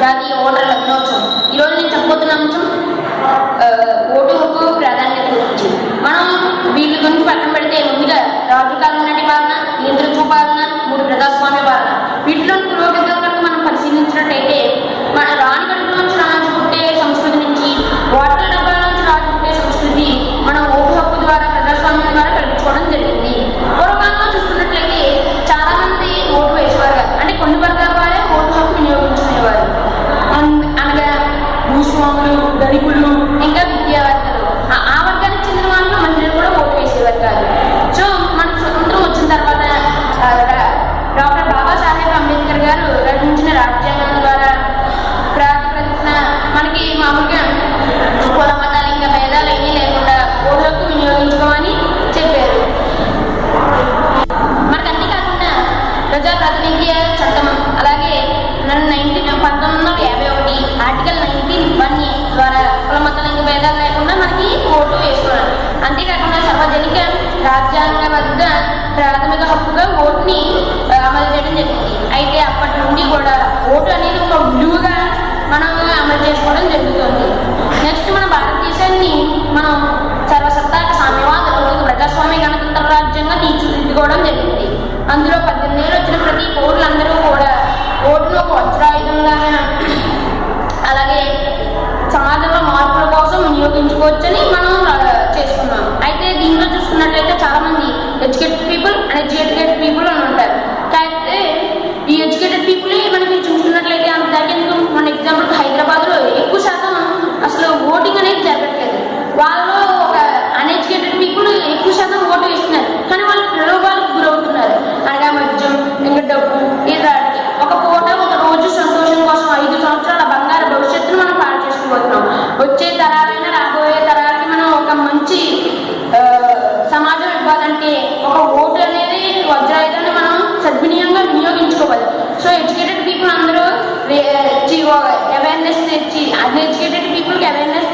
జాతీయ ఓటర్ల దినోత్సవం ఈరోజు నేను చెప్పబోతున్న అంశం ఓటు హక్కు ప్రాధాన్యత గురించి. మనం వీళ్ళ గురించి పక్కన పెడితే ముందుగా రాజకాలం నాటి పాలన నియంత్రణ పాలన మూడు ప్రజాస్వామ్య పాలన. వీటిలో భూస్వాములు ధనికులు ఇంకా విద్యావేత్తలు ఆ- ఆ వర్గానికి చెందిన వాళ్ళు మహిళలు కూడా ఓటు వేసేవారు కాదు సో మన స్వతంత్రం వచ్చిన తర్వాత డాక్టర్ బాబాసాహెబ్ అంబేద్కర్ గారు రచించిన రాజ్యాంగం ద్వారా ప్రాతిపదికన మనకి మామూలుగా కుల మతాలు ఇంకా భేదాలు ఏమీ లేకుండా ఓటు వినియోగించుకోమని చెప్పారు. మనకు అంతేకాకుండా ప్రజా ప్రాతినిధ్య చట్టం అలాగే హక్కుగా అమలు చేయడం జరిగింది అయితే అప్పటి నుండి కూడా ఓటు అనేది ఒక బ్లూగా మనం అమలు చేసుకోవడం జరుగుతుంది. నెక్స్ట్ మన భారతదేశాన్ని మనం సర్వసత్తాక సామ్యవాద ప్రజాస్వామ్య గణతంత్ర రాజ్యంగా తీర్చిదిద్దుకోవడం జరిగింది అందులో పద్దెనిమిది ఏళ్ళు వచ్చిన ప్రతి పౌరులందరూ కూడా ఓటును ఒక వజ్రాయుధంగా అలాగే సమాజంలో మార్పుల కోసం వినియోగించుకోవచ్చని మనం ఒక ఓటు అనేది వజ్రాయుధాన్ని మనం సద్వినియంగా వినియోగించుకోవాలి. సో ఎడ్యుకేటెడ్ పీపుల్ అందరూ అవేర్నెస్ తెచ్చి అన్ఎడ్యుకేటెడ్ పీపుల్కి అవేర్నెస్